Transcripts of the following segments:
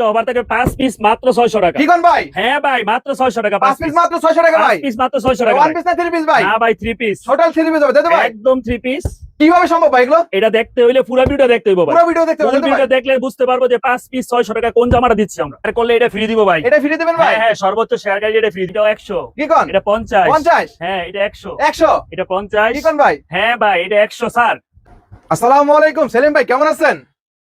Over থেকে পাঁচ piece মাত্র ছয়শো টাকা। কি কোন ভাই? হ্যাঁ ভাই মাত্র ছয়শো টাকা পাঁচ পিস মাত্র ছয়শো টাকা ভাই। পিস মাত্র ছয়শো টাকা ওয়ান ভাই। পিস না থ্রি পিস ভাই? না ভাই three piece total three piece হবে ভাই। একদম থ্রি পিস কীভাবে সম্ভব ভাই এগুলো? এটা দেখতে হইলে পুরো ভিডিও দেখতে হইব পুরো ভিডিও দেখতে হবে তাই তো ভাই? ভিডিও দেখলে বুঝতে পারব যে পিস ছয়শো টাকা কোন জামাটা দিচ্ছি আমরা। আর করলে এটা ফ্রি দিব ভাই। এটা ফ্রি দেবেন ভাই? হ্যাঁ হ্যাঁ সর্বোচ্চ শেয়ার গাড়ি এটা ফ্রি এটাও একশো। কি কোন? এটা পঞ্চাশ। পঞ্চাশ? হ্যাঁ এটা একশো। একশো? এটা পঞ্চাশ। কি কোন ভাই? হ্যাঁ ভাই এটা একশো স্যার। আসসালামু আলাইকুম সেলিম ভাই কেমন আছেন?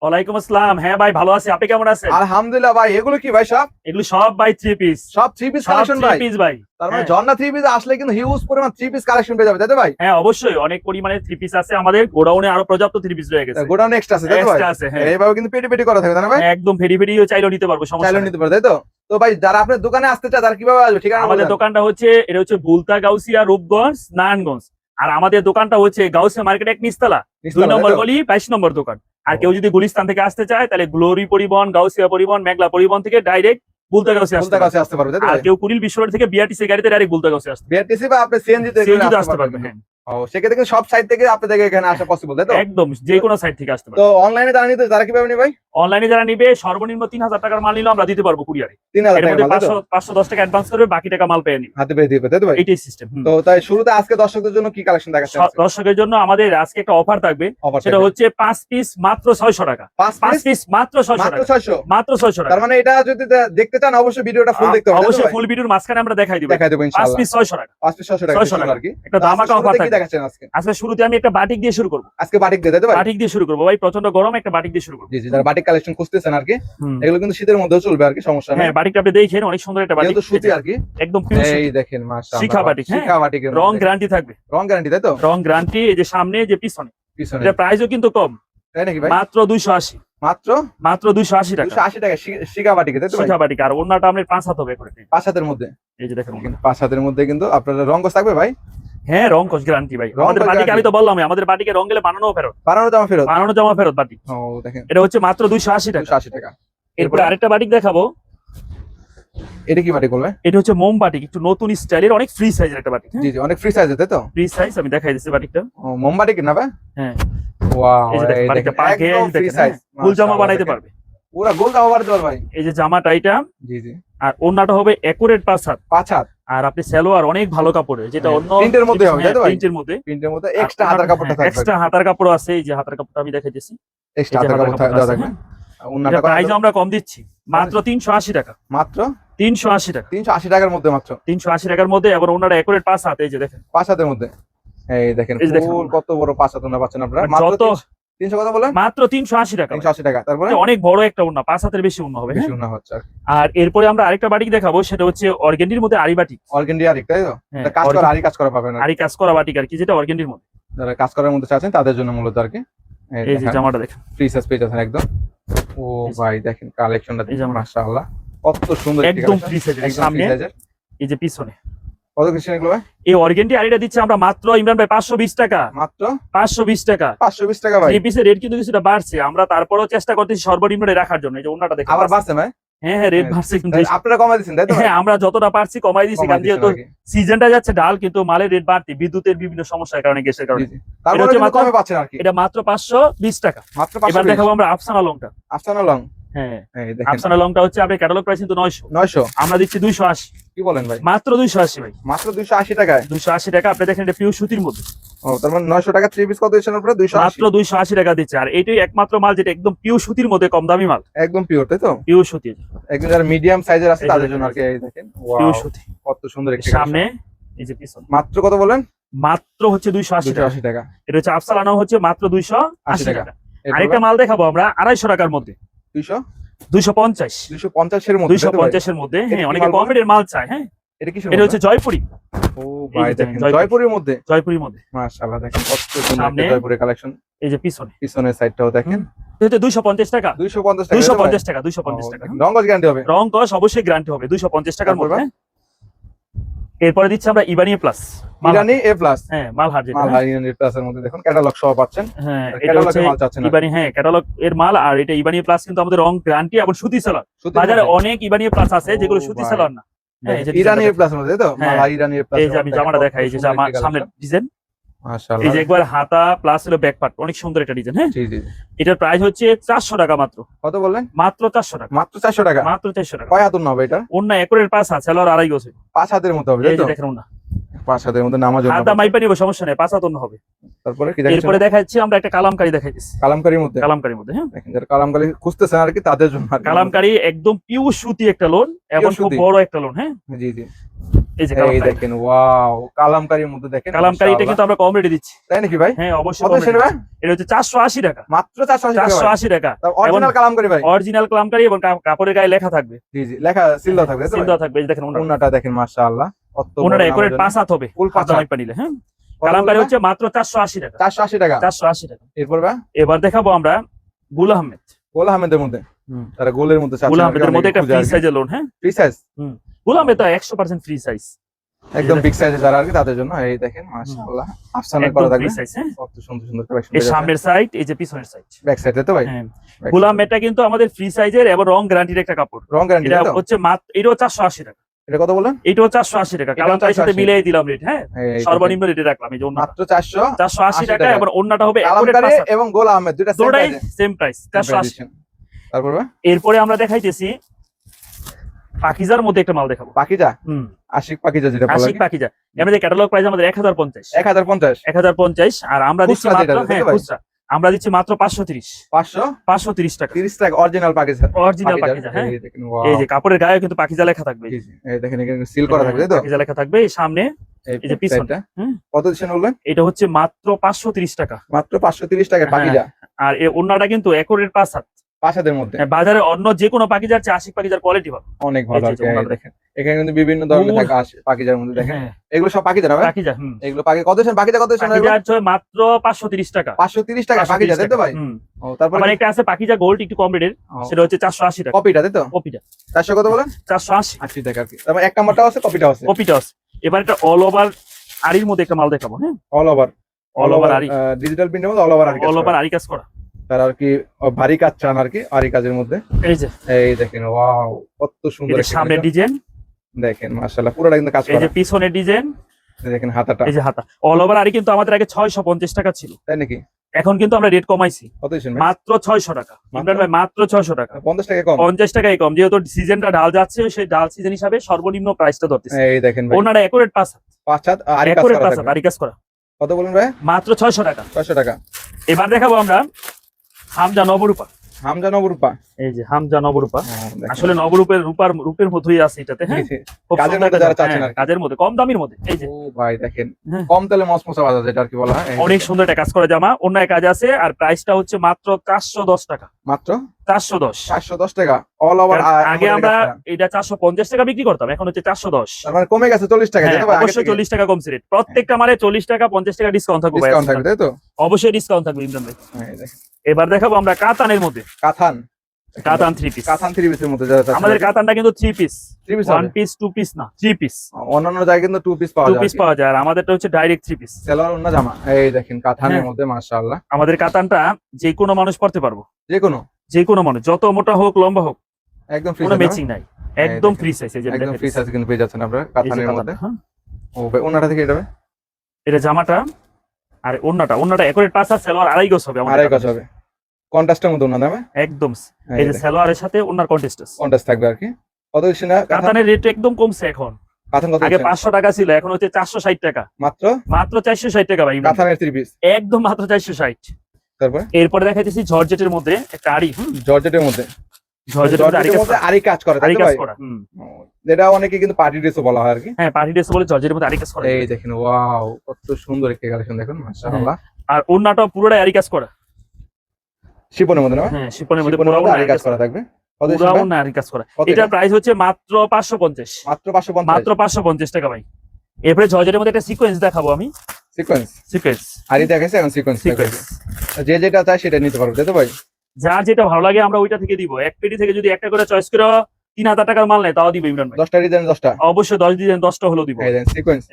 ওয়ালাইকুম আসসালাম। হ্যাঁ ভাই ভালো আছি। আপনি কেমন আছেন? আলহামদুলিল্লাহ ভাই এগুলো কি ভাই সব? এগুলো সব ভাই থ্রি পিস সব থ্রি পিস কালেকশন থ্রি ভাই? পিস ভাই। তার মানে। ঝর্ণা থ্রি পিস আসলে কিন্তু হিউজ পরিমাণ থ্রি পিস কালেকশন পেয়ে যাবে তাই তো ভাই? হ্যাঁ অবশ্যই। অনেক পরিমাণে থ্রি পিস আছে আমাদের। গোডাউনে আরও পর্যাপ্ত থ্রি পিস রয়ে গেছে। গোডাউন এক্সট্রা আছে তাই তো ভাই? আছে, হ্যাঁ। এইভাবে কিন্তু পেটি পেটি করা থাকবে তাই না ভাই? একদম ফেরি ফেরিও চাইলেও নিতে পারব সমস্যা চাইলেও নিতে তাই তো? তো ভাই যারা আপনার দোকানে আসতে চায় তারা কীভাবে আসবে? ঠিকানা আমাদের দোকানটা হচ্ছে এটা হচ্ছে বুলতা গাউসিয়া রূপগঞ্জ নারায়ণগঞ্জ। আর আমাদের দোকানটা হচ্ছে গাউসিয়া মার্কেট এক নিস্তালা দুই নম্বর? গলি বাইশ নম্বর দোকান। আর কেউ যদি গুলিস্তান থেকে আসতে চায় তাহলে গ্লোরি পরিবহন গাউসিয়া পরিবহন মেঘলা পরিবহন থেকে ডাইরেক্ট বুলতা গাউসিয়া আসতে পারবে। আর কেউ কুড়িল বিশ্বরের থেকে বিআরটিসি গাড়িতে ডাইরেক্ট বুলতা গাছে আসতে বিআরটিসি বা আপনি সিএনজি তে আসতে পারবেন পারবে হ্যাঁ। ও সেক্ষেত্রে কিন্তু সব সাইড থেকে আপনাদের এখানে আসা পসিবল তাই তো? একদম যে কোনো সাইড থেকে আসতে পারবে তো অনলাইনে তারা নিতে তারা কীভাবে নিবে ভাই? অনলাইনে যারা নিবে সর্বনিম্ন তিন হাজার টাকার মাল নিলেও আমরা দিতে পারব কুরিয়ারে তিন হাজার টাকা? পাঁচশো দশ অ্যাডভান্স করবে বাকি টাকা মাল পেয়ে নিবে। হাতে পেয়ে দিবে তাই তো ভাই? এইটাই সিস্টেম তো তাই শুরুতে আজকে দর্শকদের জন্য কি কালেকশন দেখাচ্ছেন দর্শকের জন্য আমাদের আজকে একটা অফার থাকবে সেটা হচ্ছে পাঁচ পিস মাত্র ছয়শো টাকা। পাঁচ পিস মাত্র ছয়শো মাত্র টাকা মাত্র ছয়শো টাকা। তার মানে এটা যদি দেখতে চান অবশ্যই ভিডিওটা ফুল দেখতে হবে অবশ্যই ফুল ভিডিওর মাঝখানে আমরা দেখাই দিব। দেখাই দেবো পাঁচ পিস ছয়শো টাকা। পাঁচ পিস ছয়শো টাকা 600 টাকা। আর কি। একটা শুরুতে অফার থাকবে। দেখাচ্ছেন আজকে? আজকে শুরুতে আমি একটা বাটিক দিয়ে শুরু করব। আজকে বাটিক দিয়ে ভাই? বাটিক দিয়ে শুরু করব। ভাই প্রচণ্ড গরম একটা বাটিক দিয়ে শুরু করব। জি জি যারা বাটিক কালেকশন খুঁজতেছেন আর কি এগুলো কিন্তু শীতের মধ্যেও চলবে আর কি সমস্যা নেই। হ্যাঁ বাটিকটা আপনি দেখেন অনেক সুন্দর একটা বাটিক। যেহেতু সুতি আর কি। একদম এই দেখেন মাশাআল্লাহ। শিখা বাটিক, হ্যাঁ। শিখা বাটিকের রং গ্যারান্টি থাকবে। রং গ্যারান্টি তাই তো? রং গ্যারান্টি এই যে সামনে যে পিছনে। পিছনে। এটা প্রাইসও কিন্তু কম। তাই নাকি ভাই? মাত্র দুইশো আশি। মাত্র? মাত্র দুইশো আশি টাকা। দুশো আশি টাকা শি- শিখা বাটিকে তাই তো শিখা বাটিক। আর অন্যটা আপনার পাঁচ হাত হবে করে। পাঁচ হাতের মধ্যে। এই যে দেখেন কিন্তু পাঁচ হাতের মধ্যে কিন্তু আপনার রং থাকবে ভাই? হ্যাঁ রং কস গ্যারান্টি ভাই। আমাদের বাটিকে আমি তো বললাম আমাদের বাটিকে রং গেলে বানানো ফেরত। বানানো জামা ফেরত? বানানো জামা ফেরত ও দেখেন। এটা হচ্ছে মাত্র দুইশো আশি টাকা। দুশো আশি টাকা। এরপরে আরেকটা বাটিক দেখাবো। এটা কি বাটিক বলবে? এটা হচ্ছে মোম বাটিক একটু নতুন স্টাইলের অনেক ফ্রি সাইজের একটা বাটিক জি জি অনেক ফ্রি সাইজ তাই তো? ফ্রি সাইজ আমি দেখাই বাটিকটা। ও কিনা ভাই? হ্যাঁ। ওয়াও এই দেখেন, বাটিকটা পাকে দেখেন, সাইজ হ্যাঁ, জামা বানাইতে পারবে। পুরো গোল জামা ভাই। এই যে জামাটা এটা জি জি। আর অন্যটা হবে একুরেট পাঁচ হাত। পাঁচ হাত। আর আপনি সালোয়ার অনেক ভালো কাপড়ের যেটা হ্যাঁ, অন্য প্রিন্টের মধ্যে হবে, তাই তো ভাই? প্রিন্টের মধ্যে। প্রিন্টের মধ্যে এক্সট্রা হাতার কাপড়টা থাকবে। এক্সট্রা হাতার কাপড় আছে এই যে হাতার কাপড়টা আমি দেখাইতেছি এক্সট্রা হাতার কাপড় থাকবে এটা উন্নাটা প্রাইস আমরা কম দিচ্ছি মাত্র তিনশো আশি টাকা। মাত্র? তিনশো আশি টাকা। তিনশো আশি টাকার মধ্যে মাত্র? তিনশো আশি টাকার মধ্যে এবার ওনারা একুরেট পাঁচ হাত এই যে দেখেন। পাঁচ হাতের মধ্যে? এই দেখেন। ফুল কত বড় পাঁচ হাত উন্না পাচ্ছেন আপনারা? মাত্র তিনশো কত বলেন মাত্র তিনশো আশি টাকা তিনশো আশি টাকা। তারপরে? অনেক বড় একটা উন্না পাঁচ হাতের বেশি উন্না হবে বেশি হ্যাঁ? উন্না হচ্ছে আর এরপরে আমরা আরেকটা বাটিক দেখাবো সেটা হচ্ছে অর্গেন্ডির মধ্যে আরি বাটিক অর্গেন্ডি আরিক তাই তো? হ্যাঁ, কাজ করা আরি কাজ করা পাবেন আর কাজ করা বাটিক আর কি যেটা অর্গেন্ডির মধ্যে। যারা কাজ করার মধ্যে চাচ্ছেন তাদের জন্য মূলত আর কি। এই যে জামাটা দেখেন। ফ্রি সাইজ যাচ্ছেন একদম। ও ভাই দেখেন কালেকশনটা যেমন- মাশাআল্লাহ। কত সুন্দর একদম ফ্রি সাইজের সামনে। এই যে পিছনে। কত কিছু এগুলো এই দিচ্ছে আমরা মাত্র ইমরান ভাই টাকা। মাত্র? পাঁচশো বিশ টাকা। পাঁচশো বিশ টাকা ভাই। থ্রি পিসের রেট কিন্তু কিছুটা বাড়ছে আমরা তারপরেও চেষ্টা করতেছি সর্বনিম্ন রাখার জন্য। এই যে অন্যটা দেখেন আবার বাঁচছে ভাই? হ্যাঁ হ্যাঁ রেট হ্যাঁ, বাড়ছে কিন্তু। আপনারা কমাই দিচ্ছেন তাই তো হ্যাঁ আমরা যতটা পারছি কমাই কারণ যেহেতু সিজনটা যাচ্ছে ডাল কিন্তু মালের রেট বাড়তি বিদ্যুতের বিভিন্ন সমস্যার কারণে গ্যাসের কারণে। তারপরে হচ্ছে কিন্তু মাত্র- কমে পাচ্ছেন আর কি। এটা মাত্র পাঁচশো বিশ টাকা। মাত্র পাঁচশো এবার দেখাবো আমরা আফসানা লংটা। আফসানা লং। হ্যাঁ। আফসানা লংটা হচ্ছে আপনার ক্যাটালগ প্রাইস কিন্তু নয়শো। নয়শো? আমরা দিচ্ছি দুইশো আশি। কি বলেন ভাই? মাত্র দুইশো আশি ভাই। মাত্র দুইশো আশি টাকায়? দুইশো আশি টাকা আপনি দেখেন এটা সুতির মধ্যে। ও তার মানে টাকা থ্রি পিস কত মাত্র টাকা দিচ্ছে। আর এটাই একমাত্র মাল যেটা একদম সুতির মধ্যে কম দামি মাল। একদম পিওর তাই তো? সুতি। একদম যারা মিডিয়াম সাইজের আছে এই তাদের জন্য আর কি এই দেখেন। পিউ সুতি। কত সুন্দর একটি সামনে এই যে পিছন। মাত্র কত বলেন? মাত্র হচ্ছে দুইশো আশি দুইশো টাকা আশি টাকা। এটা হচ্ছে আফসালানো হচ্ছে মাত্র দুইশো আশি টাকা। টাকা। আরেকটা মাল দেখাবো আমরা আড়াইশো টাকার মধ্যে। দুইশো? দুইশো পঞ্চাশ। দুইশো পঞ্চাশের মধ্যে দুইশো পঞ্চাশের মধ্যে হ্যাঁ অনেকে মাল কম মাল চায় হ্যাঁ। এটা কি এটা হচ্ছে জয়পুরি। ও ভাই দেখেন জয়পুরের মধ্যে? জয়পুরের মধ্যে। মাশাআল্লাহ দেখেন কত সুন্দর জয়পুরের কালেকশন এই যে পিছনে। পিছনের সাইডটাও দেখেন। এটা হচ্ছে দুইশো পঞ্চাশ টাকা। দুইশো পঞ্চাশ টাকা দুইশো তাই তো ভাই? পঞ্চাশ টাকা দুইশো পঞ্চাশ ও, টাকা। রং গ্যারান্টি হবে? রং কস অবশ্যই গ্যারান্টি হবে দুইশো পঞ্চাশ টাকার তারপর মধ্যে। এরপরে দিচ্ছি আমরা ইবানিয়া প্লাস ইরানি এ প্লাস হ্যাঁ মালহার যেটা মাল ইরানি প্লাস এর মধ্যে দেখুন ক্যাটালগ সহ পাচ্ছেন। হ্যাঁ এটা হচ্ছে মাল চাচ্ছেন আর ইবানি হ্যাঁ ক্যাটালগ এর মাল আর এটা ইবানি প্লাস কিন্তু আমাদের রং গ্যারান্টি এবং সুতি সেলার বাজারে অনেক ইবানি প্লাস আছে যেগুলো সুতি। সেলার না। হ্যাঁ, এই যে ইরানি প্লাস মধ্যে তো? হ্যাঁ। মাল ইরানি প্লাস এই যে আমি জামাটা দেখাই যে জামা সামনের ডিজাইন এই যে একবার হাতা প্লাস হলো ব্যাক পার্ট অনেক সুন্দর একটা ডিজাইন হ্যাঁ? এটার প্রাইস হচ্ছে চারশো টাকা মাত্র। কত বললেন? মাত্র চারশো টাকা। মাত্র চারশো টাকা? মাত্র চারশো টাকা। কয় হাতুন হবে এটা? অন্য একরের পাঁচ আছে আর আড়াই গোছে পাঁচ হাতের মতো হবে দেখেন না পাঁচ হাতের মতো নামাজ হাতা মাইপা নিব সমস্যা নেই পাঁচ হাত হবে। তারপরে কি দেখেন এরপরে দেখাচ্ছি আমরা একটা কালামকারি দেখাইতেছি কালামকারীর মধ্যে? কালামকারির মধ্যে হ্যাঁ? দেখেন যারা কালামকারী খুঁজতেছেন আর কি তাদের জন্য। কালামকারি একদম পিওর সুতি একটা লোন এবং খুব বড় একটা লোন হ্যাঁ? জি জি। এই যে এই কালামকারি। দেখেন ওয়াও কালামকারীর মধ্যে দেখেন কালামকারি এটা মাশাআল্লাহ। কিন্তু আমরা কম রেটে দিচ্ছি। তাই নাকি ভাই? হ্যাঁ অবশ্যই কত সেটা ভাই? এটা হচ্ছে চারশো আশি টাকা। মাত্র চারশো টাকা চারশো ভাই। আশি টাকা। অরিজিনাল কালামকারী ভাই। অরিজিনাল কালামকারি এবং কাপড়ের গায়ে লেখা থাকবে। জি লেখা থাকবে থাকবে এই দেখেন ওনাটা। দেখেন মাশাআল্লাহ। পাঁচ হাত হবে ফুল পাঁচ হাত। মাইপা হ্যাঁ? কালামকারি? হচ্ছে মাত্র চারশো আশি টাকা। চারশো আশি টাকা। চারশো আশি টাকা। এরপর ভাই? এবার দেখাবো আমরা গুল আহমেদ। গোল আহমেদের মধ্যে। তারা গোলের মধ্যে গুল আহমেদের মধ্যে একটা ফ্রি সাইজের লোন হ্যাঁ? ফ্রি সাইজ গুল আহমেদ একশো পার্সেন্ট ফ্রি সাইজ একদম বিগ সাইজে যারা আর কি তাদের জন্য এই দেখেন মাশাআল্লাহ। আফসানের করা থাকবে। হ্যাঁ। কত সুন্দর সুন্দর কালেকশন এই সামনের সাইড এই যে পিছনের সাইড ব্যাক সাইডে তো ভাই? হ্যাঁ। Back গুল side। আহমেদটা কিন্তু আমাদের ফ্রি সাইজের এবং রং গ্যারান্টির একটা কাপড়। রং গ্যারান্টি এটা হচ্ছে মাত্র এটাও চারশো আশি টাকা। এটা কত বললেন? এটাও চারশো আশি টাকা। এটাও কালামকারির সাথে মিলিয়ে দিলাম রেট হ্যাঁ। এই সর্বনিম্ন রেটে রাখলাম এই যে মাত্র চারশো চারশো আশি টাকা টাকা। এবং অন্যটা হবে কালামকারী এবং গোল আহমেদ দুইটা সেম প্রাইস চারশো আশি। তারপর? এরপরে আমরা দেখাইতেছি পাকিজার মধ্যে একটা মাল দেখাবো। পাকিজা? হুম। আশিক পাকিজা যেটা আশিক পাকিজা। আমাদের ক্যাটালগ প্রাইস আমাদের এক হাজার পঞ্চাশ। এক হাজার পঞ্চাশ? এক হাজার পঞ্চাশ আর আমরা দিচ্ছি মাত্র হ্যাঁ? খুচরা। আমরা দিচ্ছি মাত্র পাঁচশো তিরিশ। পাঁচশো? পাঁচশো তিরিশ টাকা। তিরিশ টাকা অরিজিনাল পাকিজা। অরিজিনাল পাকিজা, হ্যাঁ। এই যে কাপড়ের গায়ে কিন্তু পাকিজা লেখা থাকবে। এই দেখেন এখানে সিল করা থাকবে তো? পাকিজা লেখা থাকবে সামনে এই যে পিছনে, সাইডটা। হুম। কত দিচ্ছেন বললেন? এটা হচ্ছে মাত্র পাঁচশো তিরিশ টাকা। মাত্র পাঁচশো তিরিশ টাকা হ্যাঁ, পাকিজা। আর এই ওন্নাটা কিন্তু একরের পাঁচ হাত। হাতের মধ্যে। হ্যাঁ, বাজারে অন্য যে কোনো পাকিজার চেয়ে আশিক পাকিজার কোয়ালিটি ভালো। অনেক ভালো দেখেন। এখানে কিন্তু বিভিন্ন ধরনের। থাকে আসে পাকিজার মধ্যে দেখেন। হ্যাঁ, এগুলো সব ভাই পাকিজা হুম। এগুলো পাকি কত দিচ্ছেন? পাকিজা কত হচ্ছে মাত্র পাঁচশো তিরিশ টাকা। পাঁচশো তিরিশ টাকা 530 পাকিজা তাই তো ভাই। ও তারপরে আবার একটা আছে পাকিজা গোল্ড একটু কম রেটের। সেটা হচ্ছে চারশো আশি টাকা। কপিটা তাই তো? কপিটা। চারশো কত বলেন? চারশো আশি। আশি টাকা আর কি। তারপর এক নাম্বারটাও আছে কপিটাও আছে। কপিটা আছে। এবার একটা অল ওভার আড়ির মধ্যে একটা মাল দেখাবো হ্যাঁ? অল ওভার অল ওভার আড়ি। ডিজিটাল প্রিন্টের মধ্যে অল ওভার আর অল ওভার আড়ি কাজ করা। তার আর কি ভারী কাজ চান আর কি আরি কাজের মধ্যে। এই যে। এই দেখেন ওয়াও কত সুন্দর এই collection। ডিজাইন। দেখেন মাশাআল্লাহ পুরোটা কিন্তু কাজ এই করা। যে পিছনের ডিজাইন দেখেন হাতাটা। এই যে হাতা। অল ওভার আড়ি কিন্তু আমাদের আগে ছয়শো পঞ্চাশ টাকা ছিল। তাই নাকি? এখন কিন্তু আমরা রেট কমাইছি? মাত্র ছয়শো টাকা। ইমরান ভাই মাত্র ছয়শো টাকা। পঞ্চাশ টাকা কম? পঞ্চাশ টাকাই কম। যেহেতু সিজনটা ডাল যাচ্ছে সেই ডাল সিজন হিসাবে সর্বনিম্ন প্রাইসটা ধরতেছে। এই দেখেন ভাই। ওনারা একুরেট পাঁচ হাত। পাঁচ হাত আরি কাজ একুরেট করা পাঁচ হাত। কাজ করা। কত বলুন ভাই? মাত্র ছয়শো টাকা। ছয়শো টাকা। এবার দেখাবো আমরা হামজা নবরূপা। হামজা নবরূপা। এই যে হামজা নবরূপা। হ্যাঁ, আসলে নবরূপের রূপার রূপের মতোই আছে এটাতে হ্যাঁ? কাজের মধ্যে যারা চাচ্ছেন হ্যাঁ। কাজের মধ্যে কম দামির মধ্যে এই যে। ও ভাই দেখেন হ্যাঁ। কম তেলে মসমসা বাজার যেটা আর কি বলা হয় অনেক সুন্দর একটা কাজ করা জামা অন্য এক কাজ আছে আর প্রাইসটা হচ্ছে মাত্র চারশো দশ টাকা। মাত্র? টাকা। অল ওভার আগে আমরা এটা চারশো পঞ্চাশ টাকা বিক্রি করতাম এখন হচ্ছে তার মানে কমে গেছে চল্লিশ টাকা অবশ্যই টাকা কমছে রেট প্রত্যেকটা মানে চল্লিশ টাকা পঞ্চাশ টাকা ডিসকাউন্ট থাকবে ডিসকাউন্ট থাকবে তাই তো? অবশ্যই ডিসকাউন্ট থাকবে ইমরান ভাই। দেখেন। এবার দেখাবো আমরা কাতানের মধ্যে। কাথান কাতান থ্রি পিস কাথান থ্রি পিসের মধ্যে আমাদের কাতানটা কিন্তু three piece three piece one piece two piece না থ্রি পিস অন্যান্য জায়গায় কিন্তু টু পিস পাওয়া টু পিস পাওয়া যায় আর আমাদেরটা হচ্ছে ডাইরেক্ট থ্রি পিস সেলোয়ার অন্য জামা। এই দেখেন কাথানের হ্যাঁ। মধ্যে মাশাআল্লাহ। আমাদের কাতানটা যে কোনো মানুষ পড়তে পারব। যে কোনো যে কোনো মানুষ যত মোটা হোক লম্বা হোক একদম ফ্রি কোনো ম্যাচিং নাই। একদম ফ্রি সাইজ এই যে একদম ফ্রি সাইজ কিন্তু পেয়ে যাচ্ছেন আপনারা কাথানের মধ্যে। হ্যাঁ। ও ভাই ওনাটা থেকে এটা এটা জামাটা আর ওন্নাটা ওন্নাটা একুরেট পাঁচ আর সালোয়ার আড়াই গজ হবে আমাদের আড়াই গজ হবে। কন্ট্রাস্টের মধ্যে ওনা দামে একদম। এই যে সালোয়ারের সাথে ওনার কন্টেস্ট আছে কন্ট্রাস্ট থাকবে আর কি। কত দিচ্ছি না কাতানের রেট একদম কমছে এখন। আগে? পাঁচশো টাকা ছিল এখন হচ্ছে চারশো ষাট টাকা। মাত্র? মাত্র চারশো ষাট টাকা ভাই। ভাই। থ্রি পিস একদম মাত্র চারশো ষাট। তারপরে? এরপরে দেখাইতেছি জর্জেটের মধ্যে একটা আড়ি হুম, জর্জেটের মধ্যে। আড়ি কাজ করা। আরি কাজ করে যেটা অনেকে কিন্তু পার্টি ড্রেসও বলা হয় আর কি। হ্যাঁ পার্টি ড্রেস বলে জর্জেটের মধ্যে আড়ি কাজ করা। এই দেখেন ওয়াও কত সুন্দর একটা কালেকশন দেখুন মাশাআল্লাহ। আর ওন্নাটা পুরোটাই আড়ি কাজ করা। শিপনের মধ্যে হ্যাঁ শিপনের মধ্যে পুরো নারী কাজ করা থাকবে। পুরো নারী কাজ করা। এটা? প্রাইস হচ্ছে মাত্র পাঁচশো পঞ্চাশ। মাত্র পাঁচশো পঞ্চাশ। মাত্র পাঁচশো পঞ্চাশ টাকা ভাই। এরপরে জর্জেটের মধ্যে একটা সিকোয়েন্স দেখাবো আমি। সিকোয়েন্স সিকোয়েন্স আরি দেখাইছে এখন সিকোয়েন্স সিকোয়েন্স যে যেটা চাই সেটা নিতে পারবে তাই তো ভাই? যার যেটা ভালো লাগে আমরা ওইটা থেকে দিব। এক পেটি থেকে যদি একটা করে চয়েস করে তিন হাজার টাকার মাল নেয় তাও দিব ইমরান ভাই। দশটা ডিজাইন দশটা? অবশ্যই দশ দিন দশটা হলেও দিব। এই দেখেন সিকোয়েন্স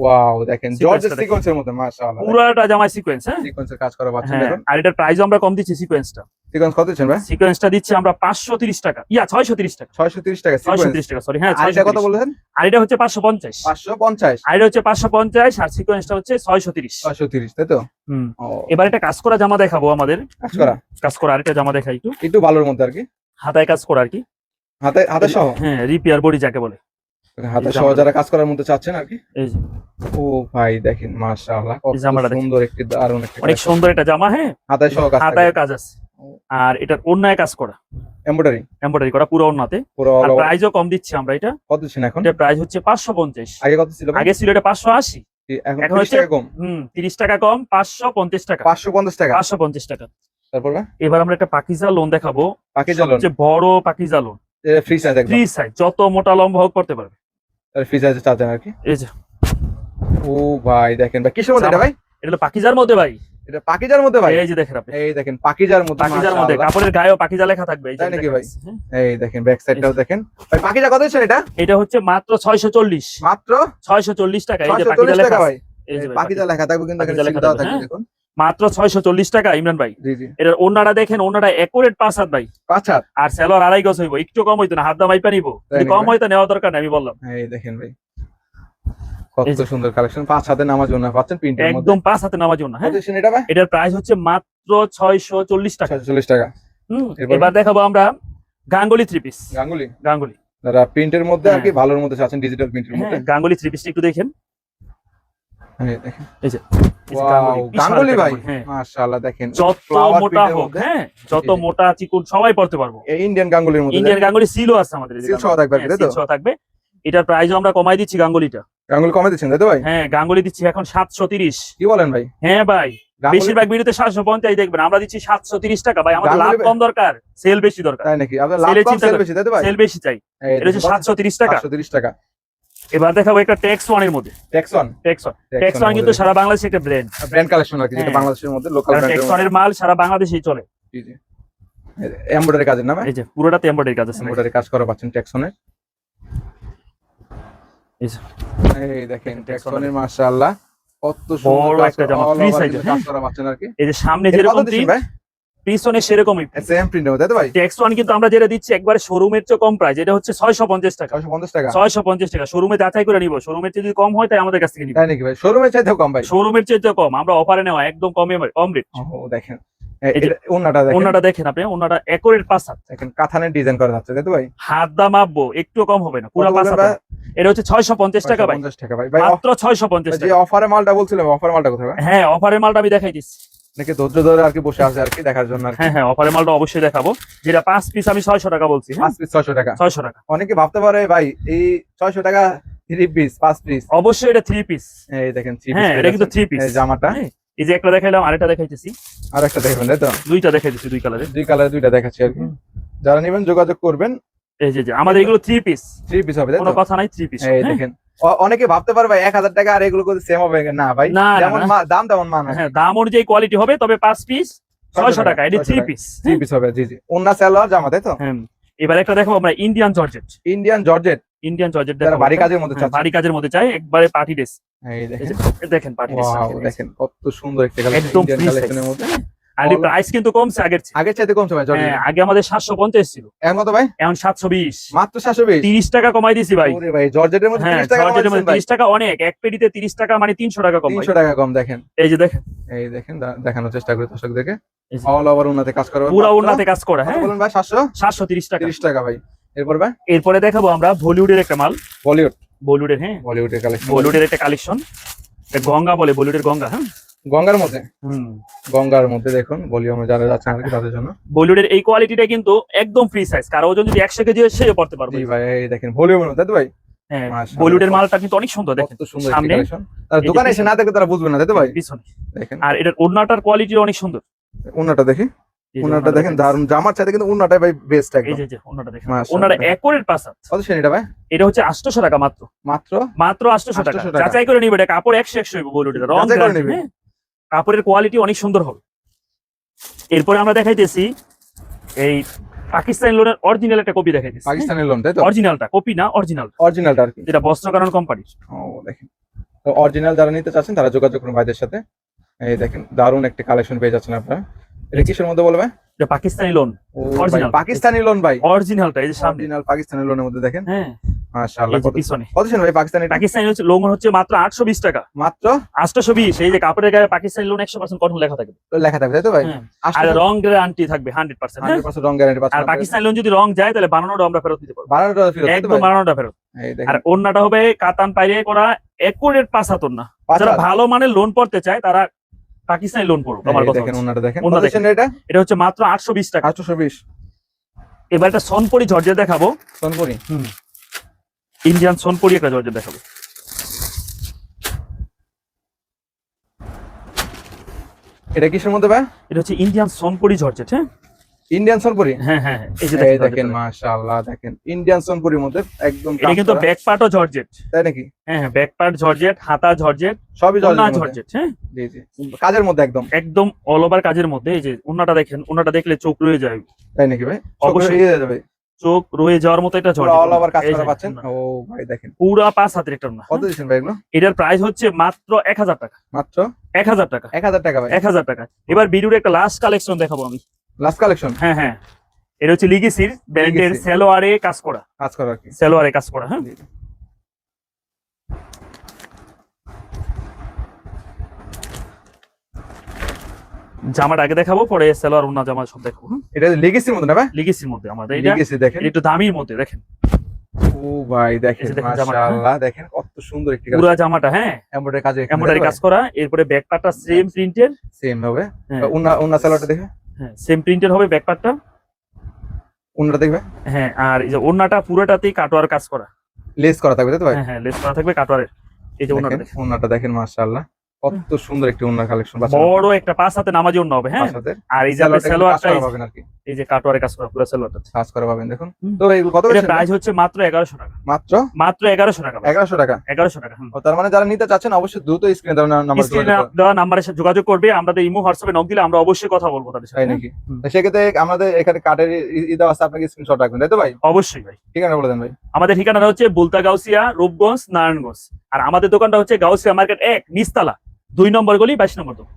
ওয়াও দেখেন Sequence জর্জের টা দেখেন। সিকোয়েন্সের মধ্যে মাশাআল্লাহ। পুরাটা জামাই সিকোয়েন্স হ্যাঁ? সিকোয়েন্সের কাজ করা পাচ্ছেন হ্যাঁ দেখুন। আর এটার প্রাইস আমরা কম দিচ্ছি সিকোয়েন্সটা সিকোয়েন্স কত দিচ্ছেন ভাই? সিকোয়েন্সটা দিচ্ছি আমরা পাঁচশো তিরিশ টাকা। ইয়া ছয়শো তিরিশ টাকা। ছয়শো তিরিশ টাকা ছয়শো সিকোয়েন্স তিরিশ টাকা সরি হ্যাঁ আর এটা কত 630 বলেছেন আর এটা হচ্ছে আর এটা হচ্ছে আর সিকোয়েন্সটা হচ্ছে ছয়শো তিরিশ। ছয়শো তিরিশ তাই তো? হুম। এবার একটা কাজ করা জামা দেখাবো আমাদের। কাজ করা? কাজ করা আরেকটা জামা দেখাই একটু। একটু ভালোর মধ্যে আর কি। হাতায় কাজ করা আর কি। হাতে হাতে সহ? হ্যাঁ রিপেয়ার বডি যাকে বলে। হাতে সহ যারা কাজ করার মধ্যে চাচ্ছেন আর কি? এই যে। ও ভাই দেখেন মাশাআল্লাহ কত। সুন্দর একটি দারুণ একটি অনেক সুন্দর একটা জামা হ্যাঁ? হাতে সহ কাজ হাতায় কাজ আছে। আর এটার অন্যায় কাজ করা। এমব্রয়ডারি এমব্রয়ডারি করা পুরো পুরো আর প্রাইসও কম দিচ্ছি আমরা এটা। কত ছিলেন এখন? এটা প্রাইস হচ্ছে পাঁচশো পঞ্চাশ। আগে কত ছিল আগে ছিল এটা পাঁচশো আশি। এখন এখন 30 হচ্ছে- টাকা কম। হুম তিরিশ টাকা কম পাঁচশো পঞ্চাশ টাকা। পাঁচশো পঞ্চাশ টাকা? পাঁচশো পঞ্চাশ টাকা। তারপর এবার আমরা একটা পাকিজা লোন দেখাবো। বাকি জ্বলন যে বড় Pakiza lawn free size free size যত মোটা লম্বা হোক করতে পারবে। ফ্রি সাইজে চাচ্ছেন আর কি? এই যে। ও ভাই দেখেন ভাই কিসের মধ্যে এটা ভাই? এটা হলো পাকিজার মধ্যে ভাই। এটা পাকিজার মধ্যে ভাই? এই যে দেখেন আপনি। এই দেখেন পাকিজার মধ্যে পাকিজার মধ্যে কাপড়ের গায়েও পাকিজা লেখা থাকবে। এই নাকি ভাই? এই দেখেন ব্যাক সাইডটাও দেখেন। ভাই পাকিজা কত দিচ্ছেন এটা? এটা হচ্ছে মাত্র ছয়শো চল্লিশ। মাত্র? ছয়শো চল্লিশ টাকা এই যে পাকিজা লেখা ভাই। এই যে পাকিজা লেখা থাকবে কিন্তু এখানে লেখা থাকবে, থাকবে হ্যাঁ। দেখুন। মাত্র ছয়শো চল্লিশ টাকা ইমরান ভাই। এটার ওনাটা দেখেন ওনাটা একুরেট পাঁচ হাত ভাই। পাঁচ হাত? আর সেলোয়ার আড়াই গছ হইব একটু কম হইতো না হাত দাম মাইপা নিবো। কম হয়তো নেওয়া দরকার আমি বললাম। এই দেখেন ভাই। কত সুন্দর কালেকশন পাঁচ হাতে নামার জন্য পাচ্ছেন প্রিন্টের মধ্যে একদম পাঁচ হাতে নামার জন্য কত হ্যাঁ এটা ভাই? এটার প্রাইস হচ্ছে মাত্র ছয়শো চল্লিশ টাকা। ছয়শো চল্লিশ টাকা। হুম, এবার দেখাবো আমরা গাঙ্গুলি থ্রি পিস গাঙ্গুলি? গাঙ্গুলি। যারা প্রিন্টের মধ্যে আর কি হ্যাঁ। ভালোর মধ্যে চাচ্ছেন ডিজিটাল প্রিন্টের মধ্যে হ্যাঁ গাঙ্গুলি থ্রি পিসটা একটু দেখেন। এই দেখেন। এই যে। গাঙ্গুলি, ভাই। হ্যাঁ। মাশাআল্লাহ দেখেন যত মোটা হোক হ্যাঁ যত। মোটা চিকুন সবাই পড়তে পারব। ইন্ডিয়ান গাঙ্গুলির মধ্যে ইন্ডিয়ান গাঙ্গুলি সিলও আছে আমাদের সিল সহ থাকবে আর কি, হ্যাঁ, তাই তো? seal থাকবে। এটার প্রাইসও আমরা কমাই দিচ্ছি গাঙ্গুলিটা। গাঙ্গুলি কমে দিচ্ছেন তাই তো ভাই? হ্যাঁ গাঙ্গুলি দিচ্ছি এখন সাতশো তিরিশ। কি বলেন ভাই? হ্যাঁ ভাই। বেশিরভাগ ভিডিওতে সাতশো পঞ্চাশ দেখবেন। আমরা দিচ্ছি সাতশো তিরিশ টাকা ভাই। আমাদের লাভ কম দরকার সেল বেশি দরকার। তাই নাকি? আপনার লাভ কম সেল বেশি তাই তো ভাই? সেল বেশি চাই। এটা হচ্ছে সাতশো তিরিশ টাকা। সাতশো তিরিশ টাকা। এবার দেখাবো একটা ট্যাক্স ওয়ানের মধ্যে। টেক্সন ট্যাক্স ওয়ান ট্যাক্স ওয়ান কিন্তু সারা বাংলাদেশে একটা ব্র্যান্ড ব্র্যান্ড কালেকশন আর কি যেটা হ্যাঁ। বাংলাদেশের মধ্যে লোকাল কারণ ব্র্যান্ডের ট্যাক্স ওয়ানের মাল সারা বাংলাদেশেই চলে। জি জি এমব্রয়ডারি কাজের নামে এই যে পুরোটাতে এমব্রয়ডারি কাজ আছে এমব্রয়ডারি কাজ করা পাচ্ছেন টেক্সনের এই দেখেন Texon টেক্সনের মাশাআল্লাহ কত সুন্দর একটা জামা, এর, কাজ করা পাচ্ছেন আর কি। এই যে সামনে যেরকম পিছনে সেরকমই। সেম প্রিন্টের মধ্যে তাই তো ভাই? ওয়ান কিন্তু আমরা যেটা দিচ্ছি একবারে শোরুমের চেয়ে কম প্রাইস এটা হচ্ছে ছয়শো পঞ্চাশ টাকা। ছয়শো পঞ্চাশ টাকা? ছয়শো পঞ্চাশ টাকা। শোরুমে যাচাই করে নিবো। শোরুমের চেয়ে যদি কম হয় তাই আমাদের কাছ থেকে নিবো। তাই নাকি ভাই? শোরুমের চাইতেও কম ভাই। শোরুমের চেয়ে কম। আমরা অফারে নেওয়া একদম কমে কম রেট ও দেখেন। এই- এই যে- এটা ওন্নাটা দেখেন। ওনাটা দেখেন আপনি ওনাটা একুরেট পাঁচ হাত দেখেন কাথানের ডিজাইন করা যাচ্ছে তাই তো ভাই? হাত দাম মাপবো একটু কম হবে না পুরো পাঁচ হাত এটা হচ্ছে ছয়শো পঞ্চাশ টাকা ভাই। 50 টাকা ভাই। মাত্র যে অফারে মালটা বলছিলাম অফার মালটা কোথায় হ্যাঁ অফারের মালটা আমি দেখাই দিচ্ছি। নাকি ধৈর্য ধরে আর কি বসে আছে আর কি দেখার জন্য হ্যাঁ হ্যাঁ অফারের মালটা অবশ্যই দেখাবো। যেটা পাঁচ পিস আমি ছয়শো টাকা বলছি হ্যাঁ? পাঁচ পিস ছয়শো টাকা। ছয়শো টাকা। অনেকে ভাবতে পারে ভাই এই ছয়শো টাকা থ্রি পিস পাঁচ পিস অবশ্যই এটা থ্রি পিস এই দেখেন হ্যাঁ এটা কিন্তু থ্রি পিস জামাটা। এই যে একটা দেখাইলাম আরেকটা দেখাইতেছি। আর একটা দেখবেন তাই তো? দুইটা দেখাইতেছি দুই কালারের। দুই কালার দুইটা দেখাচ্ছি আর কি। যারা নেবেন যোগাযোগ করবেন। এই যে আমাদের এগুলো থ্রি পিস থ্রি পিস হবে কোনো কথা নাই থ্রি পিস এই দেখেন। অ- অনেকে ভাবতে পারে ভাই এক হাজার টাকা আর এগুলো সেম হবে না ভাই। যেমন দাম তেমন মান হ্যাঁ দাম অনুযায়ী কোয়ালিটি হবে তবে পাঁচ পিস ছয়শো টাকা এটি থ্রি পিস থ্রি পিস হবে জি জি। অন্য সালোয়ার জামা তাই তো? হ্যাঁ এবার একটা দেখো আমরা Indian georgette Indian georgette Indian georgette যারা বাড়ি কাজের মধ্যে হ্যাঁ, চাচ্ছে। বাড়ি কাজের মধ্যে চাই একবারে পার্টি ড্রেস এই দেখেন। দেখেন পার্টি ড্রেস দেখেন কত সুন্দর একটা একদম free কালেকশনের মধ্যে। আর প্রাইস কিন্তু কমছে আগের আগের চাইতে কমছে ভাই হ্যাঁ, আগে আমাদের সাতশো পঞ্চাশ ছিল। এখন কত ভাই? এখন সাতশো বিশ। মাত্র সাতশো বিশ? তিরিশ টাকা কমাই দিছি ভাই। ওরে ভাই জর্জেটের মধ্যে হ্যাঁ 30 টাকা জর্জেটের মধ্যে ভাই। তিরিশ টাকা অনেক। এক পেটিতে তিরিশ টাকা মানে তিনশো টাকা কম ভাই। 300 টাকা কম দেখেন। এই যে দেখেন। এই দেখেন দেখানোর চেষ্টা করি দর্শকদেরকে। অল ওভার উন্নতে কাজ করা পুরা উন্নাতে কাজ করা হ্যাঁ? বলুন ভাই সাতশো? সাতশো তিরিশ টাকা। তিরিশ টাকা ভাই। এরপর ভাই? এরপরে দেখাবো আমরা বলিউডের একটা মাল। বলিউড। বলিউডের হ্যাঁ। বলিউডের কালেকশন বলিউডের একটা কালেকশন গঙ্গা বলে বলিউডের গঙ্গা হ্যাঁ? গঙ্গার মধ্যে? হুম। গঙ্গার মধ্যে দেখুন ভলিউমে যারা যাচ্ছেন আর কি তাদের জন্য। বলিউডের এই কোয়ালিটিটা কিন্তু একদম ফ্রি সাইজ কারও ওজন যদি একশো কেজি হয় সে পড়তে পারবে। ভাই এই দেখেন ভলিউমের মধ্যে ভাই? হ্যাঁ বলিউডের মালটা কিন্তু অনেক সুন্দর দেখেন সুন্দর সামনে। দোকানে এসে না তারা বুঝবে না তাই ভাই? পিছনে। দেখেন। আর এটার ওড়নাটার কোয়ালিটি অনেক সুন্দর। দেখি। দেখেন দারুণ জামার চাইতে কিন্তু ভাই বেস্ট একদম। যে দেখেন। একরের ভাই? এটা হচ্ছে আটশোশো টাকা মাত্র। মাত্র? মাত্র টাকা। 800 টাকা। যাচাই করে নিবে এটা কাপড় একশো একশো হইব রং যাচাই করে নিবে। হ্যাঁ। কাপড়ের কোয়ালিটি অনেক সুন্দর হবে। এরপরে আমরা দেখাইতেছি এই পাকিস্তানি লোনের অরিজিনাল একটা কপি দেখাইতেছি। পাকিস্তানের লোন তাই তো? অরিজিনালটা কপি না অরিজিনাল অরিজিনালটা আর কি। যেটা বস্ত্রকারণ কোম্পানির ও দেখেন। তো অরিজিনাল যারা নিতে চাচ্ছেন তারা যোগাযোগ করুন ভাইদের সাথে। এই দেখেন দারুণ একটা কালেকশন পেয়ে যাচ্ছেন আপনারা। এটা কিসের মধ্যে বলবে? এটা Pakistani lawn original Pakistani lawn ভাই। অরিজিনালটা এই যে সামনে। অরিজিনাল পাকিস্তানি লোনের মধ্যে দেখেন। হ্যাঁ। পাকিস্তানি হচ্ছে লোন হচ্ছে মাত্র আটশো বিশ টাকা। মাত্র? আটশো বিশ এই যে কাপড়ের গায়ে পাকিস্তানি লোন একশো পার্সেন্ট কটন লেখা থাকবে। লেখা থাকবে তাই তো ভাই? হ্যাঁ। আর রং গ্যারান্টি থাকবে হান্ড্রেড পার্সেন্ট রং গ্যারান্টি আর পাকিস্তানি লোন যদি রং যায় তাহলে বানানোটা আমরা ফেরত দিতে পারব। বারো টাকা ফিরত তাই তো একদম বানানোটা ফেরত। আর অন্যটা হবে কাতান পাইরে করা একুরেট পাঁচ হাতর না। যারা ভালো মানের লোন পড়তে চায় তারা পাকিস্তানি লোন পড়ুক আমার এই কথা দেখেন ওনাটা দেখেন। ওনাটা কত এটা? এটা হচ্ছে মাত্র আটশো বিশ টাকা। আটশোশো বিশ। এবার একটা সোনপরি জর্জেট দেখাবো। সোনপুরি? ইন্ডিয়ান সোনপরি একটা জর্জেট দেখাবো। এটা কিসের মধ্যে ভাই? এটা হচ্ছে ইন্ডিয়ান সোনপরি জর্জেট হ্যাঁ? ইন্ডিয়ান সোনপুরি হ্যাঁ হ্যাঁ হ্যাঁ। এই যে দেখেন মাশাআল্লাহ দেখেন। ইন্ডিয়ান সোনপুরির মধ্যে একদম এটা কিন্তু। ব্যাক পার্টও জর্জেট তাই নাকি? হ্যাঁ হ্যাঁ ব্যাক পার্ট জর্জেট হাতা জর্জেট সবই জর্জেট জর্জেট হ্যাঁ? জি জি কাজের মধ্যে একদম। একদম অল ওভার কাজের মধ্যে এই যে ওনাটা দেখেন ওনাটা দেখলে চোখ রয়ে যায়। তাই নাকি ভাই? অবশ্যই। যাবে চোখ রয়ে যাওয়ার মতো এটা পুরো অল ওভার কাজ করা পাচ্ছেন? ও ভাই দেখেন। পুরা পাঁচ হাতের একটা না। কত দিচ্ছেন ভাই এগুলো? এটার প্রাইস হচ্ছে মাত্র এক হাজার টাকা। মাত্র? এক হাজার টাকা। এক হাজার টাকা ভাই। এক হাজার টাকা। এবার ভিডিওর একটা লাস্ট কালেকশন দেখাবো আমি। লাস্ট কালেকশন হ্যাঁ হ্যাঁ। এটা হচ্ছে লিগেসির Legacy। সেলোয়ারে কাজ করা। কাজ করা কি। সেলোয়ারে কাজ করা হ্যাঁ। জামাটা আগে দেখাবো পরে সেলোয়ার ওনা জামা সব দেখাবো হ্যাঁ? এটা লেগেসির মধ্যে না ভাই? লিগেসির মধ্যে আমাদের এটা লেগেসি দেখেন। একটু দামির মধ্যে দেখেন। ও ভাই দেখেন এই যে দেখেন জামাটা, মাশাআল্লাহ দেখেন কত সুন্দর একটি পুরা জামাটা হ্যাঁ। এমব্রয়ডারি কাজে এমব্রয়ডারি কাজ করা এরপরে ব্যাক পার্টটা সেম প্রিন্টের সেম হবে। হ্যাঁ। উন্না উন্না সালোয়ারটা দেখে হ্যাঁ সেম প্রিন্টের হবে ব্যাক পার্টটা উন্নাটা দেখবে হ্যাঁ আর এই যে ওন্নাটা পুরোটাতেই কাটোয়ার কাজ করা। লেস করা থাকবে তাই তো ভাই? হ্যাঁ হ্যাঁ লেস করা থাকবে কাটোয়ারের এই যে দেখেন দেখেন। দেখেন মাশাআল্লাহ। কত সুন্দর একটি উন্নার কালেকশন বড় একটা পাঁচ হাতে নামাজি ওন্না হবে হ্যাঁ? আর এই যে সালোয়ারটা পাবেন আর কি। এই যে কাটোয়ারে কাজ করা পুরো সেলোয়ারটা কাজ করা পাবেন দেখুন। তো এগুলো কত প্রাইস হচ্ছে মাত্র এগারোশো টাকা। মাত্র? মাত্র এগারোশো টাকা এগারোশো টাকা? এগারোশো টাকা তার মানে যারা নিতে চাচ্ছেন অবশ্যই দ্রুত স্ক্রিনে দেওয়া নাম্বার স্ক্রিনে দেওয়া নাম্বারের সাথে যোগাযোগ করবে আমাদের ইমো হোয়াটসঅ্যাপে নক দিলে আমরা অবশ্যই কথা বলব তাদের সাথে হ্যাঁ? নাকি? সেক্ষেত্রে আমাদের এখানে কার্ডের ই দেওয়া আছে আপনাকে স্ক্রিনশট রাখবেন তাই তো ভাই? অবশ্যই ভাই। ঠিকানা বলে দেন ভাই। আমাদের ঠিকানাটা হচ্ছে বুলতা গাউসিয়া রূপগঞ্জ নারায়ণগঞ্জ। আর আমাদের দোকানটা হচ্ছে গাউসিয়া মার্কেট এক নিস্তালা দুই নম্বর গলি বাইশ নম্বর দোকান।